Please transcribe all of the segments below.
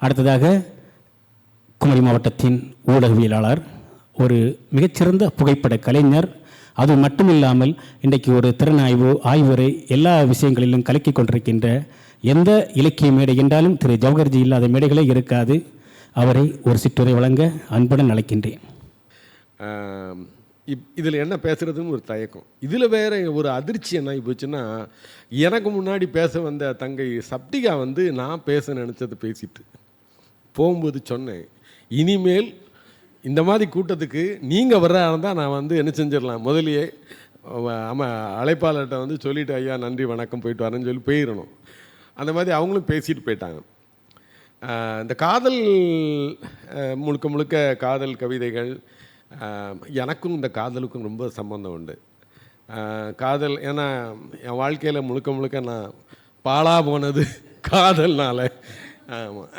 அடுத்ததாக குமரி மாவட்டத்தின் ஊடகவியலாளர் ஒரு மிகச்சிறந்த புகைப்பட கலைஞர். அது மட்டுமில்லாமல் இன்றைக்கு ஒரு திறனாய்வு ஆய்வுரை எல்லா விஷயங்களிலும் கலக்கி கொண்டிருக்கின்ற எந்த இலக்கிய மேடை என்றாலும் திரு. ஜவஹர்ஜி இல்லாத மேடைகளே இருக்காது. அவரை ஒரு சிற்றுரை வழங்க அன்புடன் அழைக்கின்றேன். இப் இதில் என்ன பேசுகிறதுன்னு ஒரு தயக்கம். இதில் வேற ஒரு அதிர்ச்சி என்ன ஆகி போச்சுன்னா எனக்கு முன்னாடி பேச வந்த தங்கை சப்டிகா வந்து நான் பேச நினச்சது பேசிட்டு. போகும்போது சொன்னேன் இனிமேல் இந்த மாதிரி கூட்டத்துக்கு நீங்கள் வர்றதா இருந்தால் நான் வந்து என்ன செஞ்சிடலாம்? முதலியே ஆமாம் அழைப்பாளர்கிட்ட வந்து சொல்லிவிட்டு ஐயா நன்றி வணக்கம் போயிட்டு வரேன்னு சொல்லி போயிடணும். அந்த மாதிரி அவங்களும் பேசிட்டு போயிட்டாங்க. இந்த காதல் முழுக்க முழுக்க காதல் கவிதைகள் எனக்கும் இந்த காதலுக்கும் ரொம்ப சம்பந்தம் உண்டு. காதல் ஏன்னா என் வாழ்க்கையில் முழுக்க முழுக்க நான் பாழா போனது காதல்னால. ஆமாம்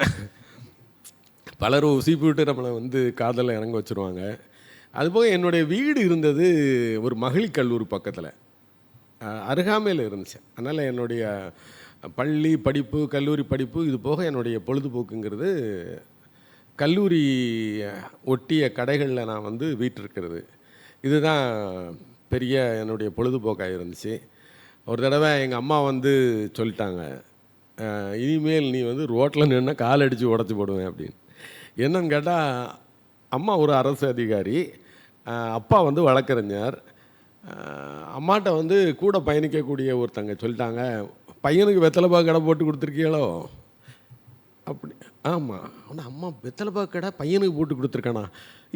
பலரும் உசிப்பு விட்டு நம்மளை வந்து காதலில் இறங்க வச்சுருவாங்க. அதுபோக என்னுடைய வீடு இருந்தது ஒரு மகளிர் கல்லூரி பக்கத்தில். அருகாமையில் இருந்துச்சு. அதனால் என்னுடைய பள்ளி படிப்பு கல்லூரி படிப்பு இது போக என்னுடைய பொழுதுபோக்குங்கிறது கல்லூரி ஒட்டிய கடைகளில் நான் வந்து வீட்டிருக்கிறது. இதுதான் பெரிய என்னுடைய பொழுதுபோக்காக இருந்துச்சு. ஒரு தடவை எங்கள் அம்மா வந்து சொல்லிட்டாங்க இனிமேல் நீ வந்து ரோட்டில் நின்று கால் அடித்து உடச்சி போடுவேன் அப்படின்னு. என்னன்னு கேட்டால் அம்மா ஒரு அரசு அதிகாரி அப்பா வந்து வழக்கறிஞர். அம்மாட்ட வந்து கூட பயணிக்கக்கூடிய ஒருத்தங்க சொல்லிட்டாங்க பையனுக்கு வெத்தலைப்பா கடை போட்டு கொடுத்துருக்கீங்களோ? அப்படி ஆமாம் ஆனால் அம்மா வெத்தலைப்பா கடை பையனுக்கு போட்டு கொடுத்துருக்கானா?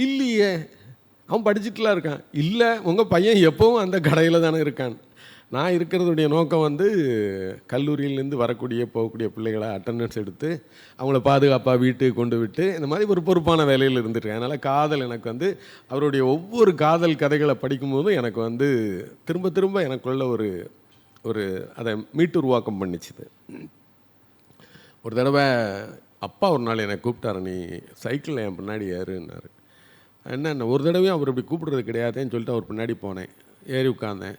இல்லையே. அவன் படிச்சுட்டுலாம் இருக்கான். இல்லை உங்கள் பையன் எப்போவும் அந்த கடையில் தானே இருக்கான். நான் இருக்கிறதுடைய நோக்கம் வந்து கல்லூரியிலேருந்து வரக்கூடிய போகக்கூடிய பிள்ளைகளை அட்டண்டன்ஸ் எடுத்து அவங்கள பாதுகாப்பாக வீட்டுக்கு கொண்டு விட்டு இந்த மாதிரி ஒரு பொறுப்பான வேலையில் இருந்துருக்கேன் அதனால் காதல் எனக்கு வந்து அவருடைய ஒவ்வொரு காதல் கதைகளை படிக்கும்போதும் எனக்கு வந்து திரும்ப திரும்ப எனக்குள்ள ஒரு ஒரு அதை மீட்டு உருவாக்கம் பண்ணிச்சுது. ஒரு தடவை அப்பா ஒரு நாள் என்னை கூப்பிட்டாரு நீ சைக்கிளில் என் பின்னாடி ஏறுன்னாரு. என்ன ஒரு தடவையும் அவர் இப்படி கூப்பிடுறது கிடையாதுன்னு சொல்லிட்டு அவர் பின்னாடி போனேன். ஏறி உட்காந்தேன்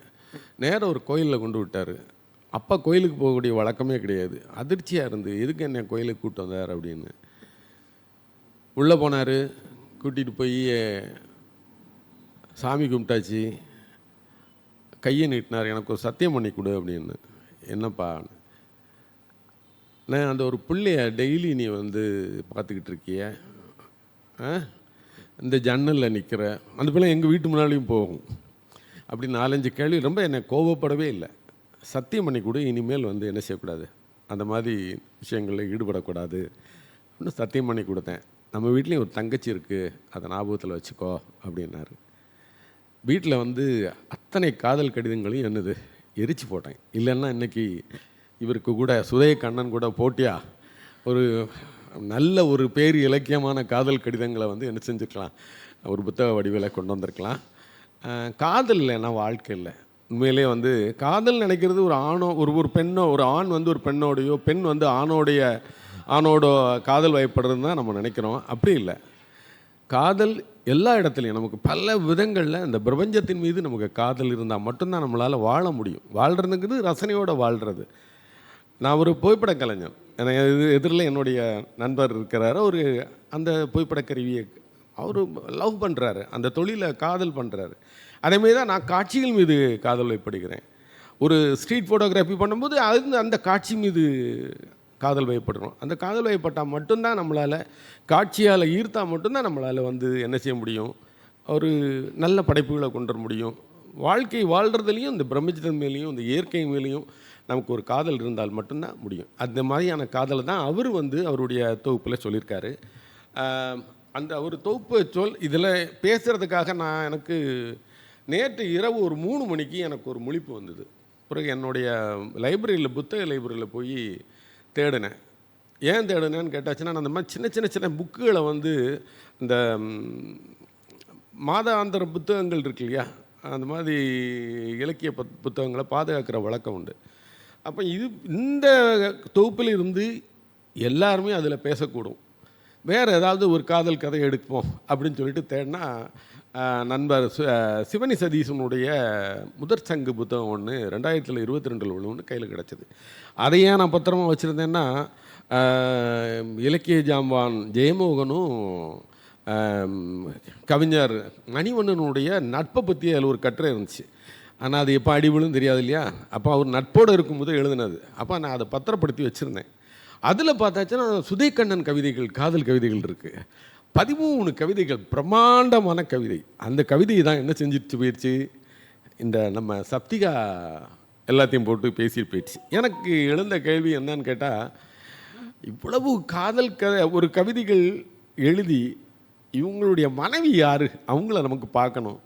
நேரா ஒரு கோயிலில் கொண்டு விட்டார். அப்பா கோயிலுக்கு போகக்கூடிய வழக்கமே கிடையாது. அதிர்ச்சியாக இருந்து எதுக்கு என்ன கோயிலுக்கு கூட்டம் வந்தார்? அப்படின்னு. உள்ளே போனார். கூட்டிகிட்டு போய் சாமி கும்பிட்டாச்சு. கையை நீட்டினார். எனக்கு ஒரு சத்தியம் பண்ணி கொடு அப்படின்னு. என்னப்பா? நான் அந்த ஒரு பிள்ளைய டெய்லி நீ வந்து பார்த்துக்கிட்டு இருக்கிய. ஆ? இந்த ஜன்னலில் நிற்கிற அந்த பிள்ளை எங்கள் வீட்டு முன்னாலேயும் போகும். அப்படி நாலஞ்சு கேள்வி ரொம்ப என்னை கோபப்படவே இல்லை. சத்தியம் பண்ணி கொடு இனிமேல் வந்து என்ன செய்யக்கூடாது? அந்த மாதிரி விஷயங்களில் ஈடுபடக்கூடாது. இன்னும் சத்தியம் பண்ணி கொடுத்தேன். நம்ம வீட்லேயும் ஒரு தங்கச்சி இருக்குது அதை ஞாபகத்தில் வச்சுக்கோ அப்படின்னாரு. வீட்டில் வந்து அத்தனை காதல் கடிதங்களையும் என்னது எரிச்சு போட்டேன். இல்லைன்னா இன்னைக்கு இவருக்கு கூட சுதய கண்ணன் கூட போட்டியா? ஒரு நல்ல ஒரு பேர் இலக்கியமான காதல் கடிதங்களை வந்து என்ன செஞ்சுருக்கலாம்? ஒரு புத்தக வடிவில் கொண்டு வந்திருக்கலாம். காதல் இல்லைன்னா வாழ்க்கை இல்லை. உண்மையிலே வந்து காதல் நினைக்கிறது ஒரு ஆணோ ஒரு ஒரு பெண்ணோ ஒரு ஆண் வந்து ஒரு பெண்ணோடையோ பெண் வந்து ஆணோடைய ஆணோட காதல் வயப்படுறதுன்னு தான் நம்ம நினைக்கிறோம். அப்படி இல்லை. காதல் எல்லா இடத்துலையும் நமக்கு பல விதங்களில் இந்த பிரபஞ்சத்தின் மீது நமக்கு காதல் இருந்தால் மட்டும்தான் நம்மளால் வாழ முடியும். வாழ்கிறதுங்கிறது ரசனையோடு வாழ்கிறது நான் ஒரு புகைப்பட கலைஞர் ஏன்னா எதிரில் என்னுடைய நண்பர் இருக்கிறாரு. ஒரு அந்த புகைப்பட கருவியை அவர் லவ் பண்ணுறாரு அந்த தொழிலை காதல் பண்ணுறாரு அதேமாரி தான் நான் காட்சிகள் மீது காதல் வைப்படுகிறேன். ஒரு ஸ்ட்ரீட் ஃபோட்டோகிராஃபி பண்ணும்போது அது அந்த காட்சி மீது காதல் வயப்படுறோம் அந்த காதல் வயப்பட்டால் மட்டும்தான் நம்மளால் காட்சியால் ஈர்த்தால் மட்டும்தான் நம்மளால் வந்து என்ன செய்ய முடியும்? ஒரு நல்ல படைப்புகளை கொண்டு வர முடியும். வாழ்க்கை வாழ்கிறதுலையும் இந்த பிரம்மச்சத்தின் மேலேயும் இந்த இயற்கை மேலேயும் நமக்கு ஒரு காதல் இருந்தால் மட்டும்தான் முடியும். அந்த மாதிரியான காதலை தான் அவர் வந்து அவருடைய தொகுப்பில் சொல்லியிருக்காரு. அந்த ஒரு தொகுப்பு சொல் இதில் பேசுகிறதுக்காக நான் எனக்கு நேற்று இரவு ஒரு மூணு மணிக்கு எனக்கு ஒரு முழிப்பு வந்தது. பிறகு என்னுடைய லைப்ரரியில் புத்தக லைப்ரரியில் போய் தேடினேன். ஏன் தேடினேன்னு கேட்டாச்சுன்னா நான் அந்த மாதிரி சின்ன சின்ன சின்ன புக்குகளை வந்து இந்த மாதாந்திர புத்தகங்கள் இருக்கு இல்லையா? அந்த மாதிரி இலக்கிய பத் புத்தகங்களை பாதுகாக்கிற வழக்கம் உண்டு. அப்போ இது இந்த தொகுப்பில் இருந்து எல்லாருமே அதில் பேசக்கூடும். வேறு ஏதாவது ஒரு காதல் கதை எடுப்போம் அப்படின்னு சொல்லிட்டு தேடினா நண்பர் சிவனி சதீசனுடைய முதற் சங்கு புத்தகம் ஒன்று ரெண்டாயிரத்தில் இருபத்தி ரெண்டில் உள்ள ஒன்று கையில் கிடச்சிது. அதையே நான் பத்திரமா வச்சுருந்தேன்னா இலக்கிய ஜாம்பான் ஜெயமோகனும் கவிஞர் மணிவண்ணனுடைய நட்பை பற்றி அதில் ஒரு கட்டுரை இருந்துச்சு. ஆனால் அது எப்போ அடிபடும் தெரியாது இல்லையா? அப்போ அவர் நட்போடு இருக்கும்போது எழுதினது. அப்போ நான் அதை பத்திரப்படுத்தி வச்சுருந்தேன். அதில் பார்த்தாச்சுன்னா சுதைக்கண்ணன் கவிதைகள் காதல் கவிதைகள் இருக்குது பதிமூணு கவிதைகள் பிரம்மாண்டமான கவிதை. அந்த கவிதையை தான் என்ன செஞ்சிருச்சு போயிடுச்சு? இந்த நம்ம சப்திகா எல்லாத்தையும் போட்டு பேசிட்டு போயிடுச்சு. எனக்கு எழுந்த கேள்வி என்னன்னு கேட்டால் இவ்வளவு காதல் க ஒரு கவிதைகள் எழுதி இவங்களுடைய மனைவி யார்? அவங்கள நமக்கு பார்க்கணும்.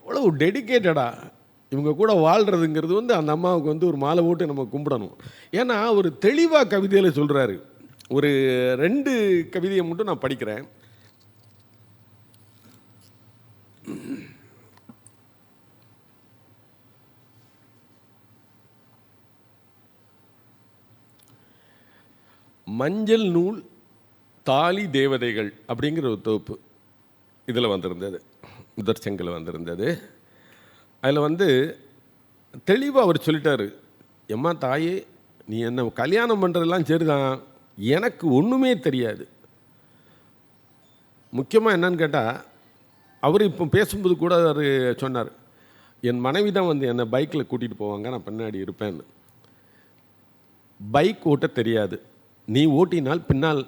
இவ்வளவு டெடிக்கேட்டடாக இவங்க கூட வாழ்கிறதுங்கிறது வந்து அந்த அம்மாவுக்கு வந்து ஒரு மாலை போட்டு நம்ம கும்பிடணும். ஏன்னா ஒரு தெளிவாக கவிதையில் சொல்கிறாரு ஒரு ரெண்டு கவிதையை மட்டும் நான் படிக்கிறேன். மஞ்சள் நூல் தாலி தேவதைகள் அப்படிங்கிற ஒரு தொகுப்பு. இதில் வந்திருந்தது. முதற்சங்கில் வந்திருந்தது. அதில் வந்து தெளிவாக அவர் சொல்லிட்டார் எம்மா தாயே நீ என்ன கல்யாணம் பண்ணுறதெல்லாம் சரிதான். எனக்கு ஒன்றுமே தெரியாது. முக்கியமாக என்னன்னு கேட்டால் அவர் இப்போ பேசும்போது கூட அவர் சொன்னார் என் மனைவி தான் வந்து என்னை பைக்கில் கூட்டிகிட்டு போவாங்க நான் பின்னாடி இருப்பேன்னு. பைக் ஓட்ட தெரியாது. நீ ஓட்டினால் பின்னால்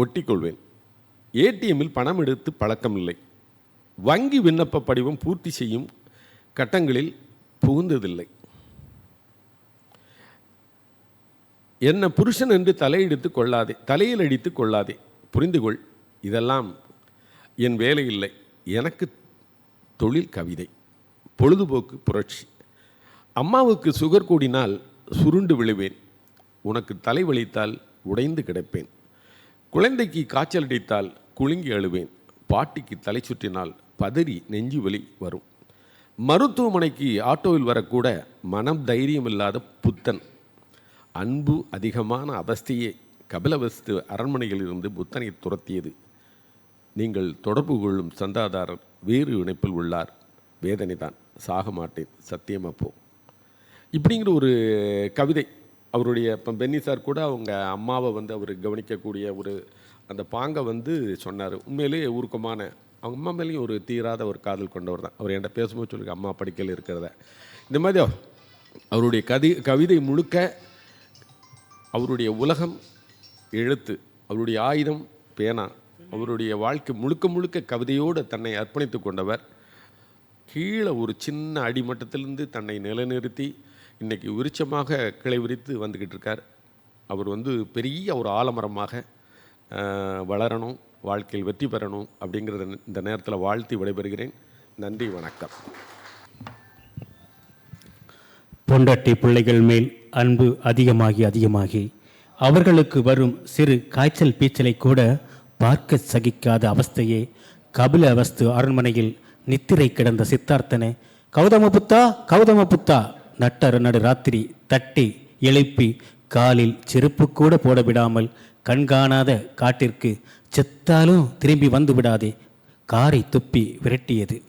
ஒட்டிக்கொள்வேன். ஏடிஎம்மில் பணம் எடுத்து பழக்கம் இல்லை வங்கி விண்ணப்ப படிவம் பூர்த்தி செய்யும் கட்டங்களில் புகுந்ததில்லை. என்ன புருஷன் என்று தலையெடுத்து கொள்ளாதே தலையில் அடித்து கொள்ளாதே. புரிந்து கொள் இதெல்லாம் என் வேலை இல்லை. எனக்கு தொழில் கவிதை பொழுதுபோக்கு புரட்சி. அம்மாவுக்கு சுகர் கூடினால் சுருண்டு விழுவேன். உனக்கு தலை வலித்தால் உடைந்து கிடப்பேன். குழந்தைக்கு காய்ச்சல் அடித்தால் குலுங்கி அழுவேன். பாட்டிக்கு தலை சுற்றினால் பதறி நெஞ்சு வலி வரும். மருத்துவமனைக்கு ஆட்டோவில் வரக்கூட மனம் தைரியம் இல்லாத புத்தன். அன்பு அதிகமான அவஸ்தையே. கபிலவஸ்து அரண்மனையிலிருந்து புத்தனை துரத்தியது. நீங்கள் தொடர்பு கொள்ளும் சந்தாதாரர் வேறு இணைப்பில் உள்ளார். வேதனைதான். சாக மாட்டேன். சத்தியமா போ. இப்படிங்கிற ஒரு கவிதை அவருடைய இப்போ பென்னி சார் கூட அவங்க அம்மாவை வந்து அவர் கவனிக்கக்கூடிய ஒரு அந்த பாங்கை வந்து சொன்னார். உண்மையிலேயே ஊருக்கமான அவங்க அம்மா மேலேயும் ஒரு தீராத ஒரு காதல் கொண்டவர் தான். அவர் என்கிட்ட பேசும்போது சொல்லியிருக்க அம்மா படிக்கல இருக்கிறத. இந்த மாதிரி அவருடைய கதி கவிதை முழுக்க அவருடைய உலகம் எழுத்து அவருடைய ஆயுதம் பேனா அவருடைய வாழ்க்கை முழுக்க முழுக்க கவிதையோடு தன்னை அர்ப்பணித்து கொண்டவர். கீழே ஒரு சின்ன அடிமட்டத்திலிருந்து தன்னை நிலைநிறுத்தி இன்றைக்கி உரிச்சமாக கிளை விரித்து வந்துக்கிட்டு இருக்கார். அவர் வந்து பெரிய ஒரு ஆலமரமாக வளரணும். வாழ்க்கையில் வெற்றி பெறணும் அப்படிங்கிறத இந்த நேரத்தில் வாழ்த்தி விடைபெறுகிறேன். நன்றி வணக்கம். பொண்டாட்டி பிள்ளைகள் மேல் அன்பு அதிகமாகி அதிகமாகி அவர்களுக்கு வரும் சிறு காய்ச்சல் பீச்சலை கூட பார்க்க சகிக்காத அவஸ்தையே கபில அவஸ்து அரண்மனையில் நித்திரை கிடந்த சித்தார்த்தனை கௌதம புத்தா கௌதம புத்தா நட்டர நடு ராத்திரி தட்டி எழுப்பி காலில் செருப்பு கூட போட விடாமல் கண்காணாத காட்டிற்கு செத்தாலும் திரும்பி வந்து விடாதே. காரை துப்பி விரட்டியது.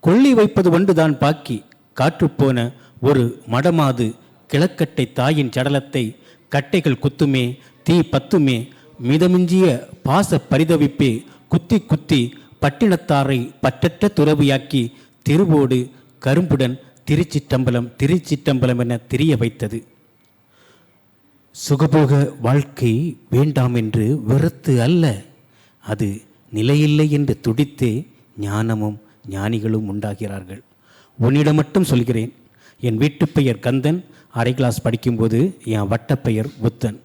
கொள்ளி வைப்பது ஒன்றுதான் பாக்கி. காற்றுப்போன ஒரு மடமாது கிழக்கட்டை தாயின் சடலத்தை கட்டைகள் குத்துமே தீ பத்துமே. மிதமிஞ்சிய பாச பரிதவிப்பே குத்தி குத்தி பட்டினத்தாரை பற்றற்ற துறவியாக்கி திருவோடு கரும்புடன் திருச்சிற்றம்பலம் திருச்சிற்றம்பலம் என தெரிய வைத்தது. சுகபோக வாழ்க்கை வேண்டாம் என்று வெறுத்து அல்ல. அது நிலையில்லை என்று துடித்தே ஞானமும் ஞானிகளும் உண்டாகிறார்கள். உன்னிடம் மட்டும் சொல்கிறேன். என் வீட்டுப் பெயர் கந்தன். அரை கிளாஸ் படிக்கும்போது என் வட்டப்பெயர் புத்தன்.